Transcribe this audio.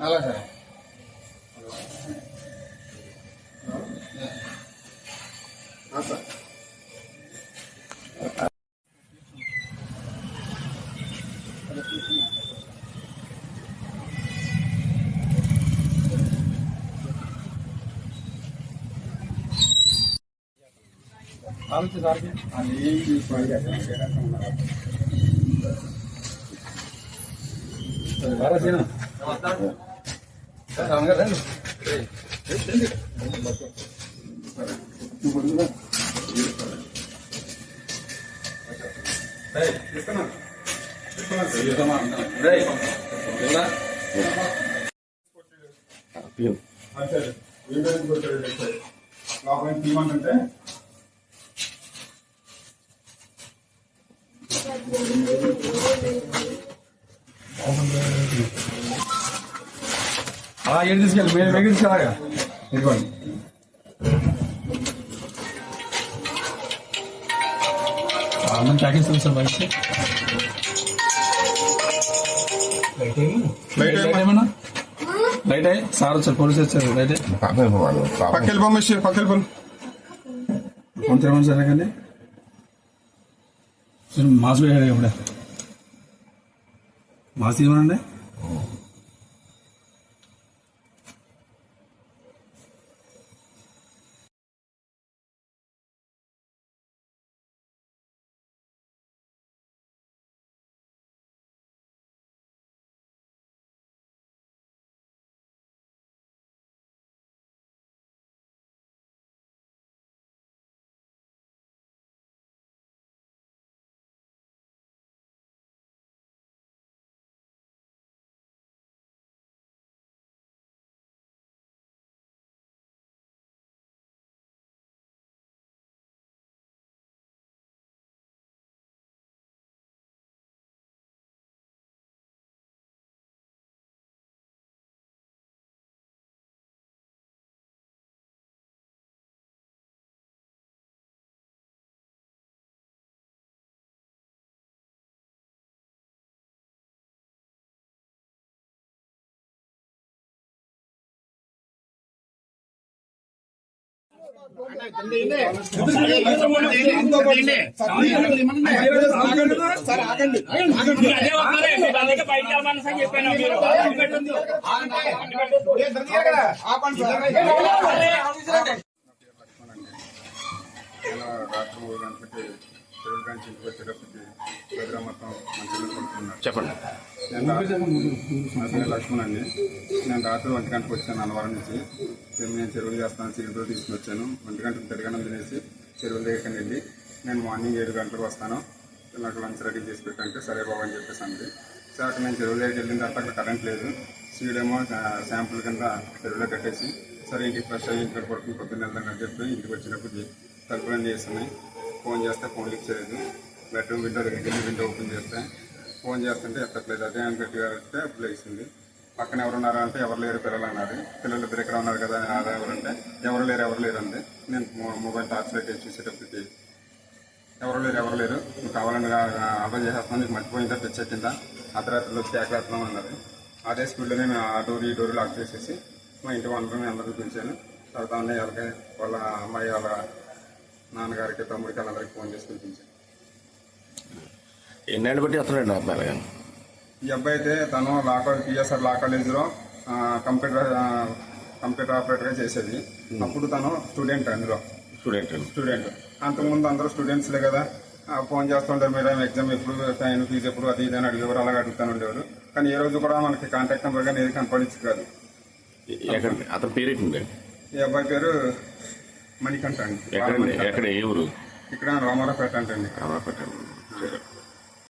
అలా sir sir ఆలోచన సార్కి అది రాసిన రామ్ గారు రండి రేయ్, ఇలా. అలా ఏడు తీసుకెళ్ళి మీరు దగ్గర తీసుకెళ్ళగా ఇదిగోండి. అన్నం ప్యాకేజ్ చూసారు బయట లైట్ ఏమన్నా? లైట్ అయ్యి సార్ వచ్చారు పోలీసు వచ్చారు లైట్ పక్కకి పంపించి పక్కకి పంపి ఫోన్ తెరవని సరే కానీ. మాస్ వేయాలి ఇప్పుడే. మాస్ ఇవ్వనండి అదే ఇంటికి వచ్చేటప్పటికి మొత్తం మంచిగా చెప్పండి. నేను లక్ష్మణ్ అండి. నేను రాత్రి ఒంటి గంటకు వచ్చాను అన్నవరం నుంచి. నేను చెరువులు చేస్తాను చిరుతో తీసుకుని వచ్చాను. ఒంటి గంటకు తిరగడం తినేసి చెరువుల దగ్గరికి వెళ్ళి నేను మార్నింగ్ ఏడు గంటలకు వస్తాను. నాకు లంచ్ రెడీ చేసి పెట్టంటే సరే బాబు అని చెప్పేసి అంది. సో అక్కడ నేను దగ్గరికి వెళ్ళిన తర్వాత అక్కడ కరెంట్ లేదు. సీడేమో శాంపుల్ కింద చెరువులో కట్టేసి సరే ఇంటికి ఫ్రెష్ అయ్యి ఇంటికి పడుకుని పొద్దున్న వెళ్దాం అని చెప్పి ఇంటికి వచ్చినప్పుడు తలుపులన్నీ చేస్తున్నాయి ఫోన్ చేస్తే ఫోన్ లిఫ్ట్ చేయలేదు. బెడ్రూమ్ విండో దగ్గరికి వెళ్ళి విండో ఓపెన్ చేస్తే ఫోన్ చేస్తుంటే ఎత్తట్లేదు. అదే అని గట్టి అడిగితే అప్పుడు లేచింది. పక్కన ఎవరున్నారా అంటే ఎవరు లేరు పిల్లలు అన్నారు పిల్లలు ఇద్దరు ఇక్కడ ఉన్నారు కదా అని ఎవరంటే ఎవరు లేరు ఎవరు లేరు అంది. నేను మొ- మొబైల్ టార్చ్ లైట్ చూసేటప్పటికి ఎవరు లేరు ఎవరు లేరు. నువ్వు కావాలని అర్థం చేసేస్తున్నాను నీకు మర్చిపోయిందా తెచ్చేసిందా? అర్ధరాత్రిలో వచ్చి ఏకరాత్రం అన్నారు. అదే స్పీడ్లోనే నేను ఆ డోర్ ఈ డోర్ లాక్ చేసేసి మా ఇంటి వాళ్ళని అందరూ పిలిచాను. తర్వాత అన్నయ్య వాళ్ళకి వాళ్ళ అమ్మాయి వాళ్ళ నాన్నగారికి తమ్ముడికి వాళ్ళందరికీ ఫోన్ చేసి పిలిపించాను ఎన్నేళ్ళు బట్టి వస్తున్నాడు అబ్బాయి ఈ అబ్బాయి అయితే తను లా కాలేజ్ పిఎస్ఆర్ లా కాలేజీలో కంప్యూటర్ కంప్యూటర్ ఆపరేటర్గా చేసేది. అప్పుడు తను స్టూడెంట్ అందులో. Student student. అంతకుముందు అందరూ స్టూడెంట్స్లే కదా. ఫోన్ చేస్తుంటారు మీరు ఎగ్జామ్ ఎప్పుడు ఫైన్ ఫీజు ఎప్పుడు? అది ఇది అని అడిగేవారు అలాగే అడుగుతాను ఉండేవారు. కానీ ఏ రోజు కూడా మనకి కాంటాక్ట్ నెంబర్ కానీ ఏది కనపడించి కాదు. అతని పేరు ఈ అబ్బాయి పేరు మణికంఠ అండి. ఎక్కడ? ఏ ఊరు? ఇక్కడ రామారావుపేట అంటే అండి రామాపేట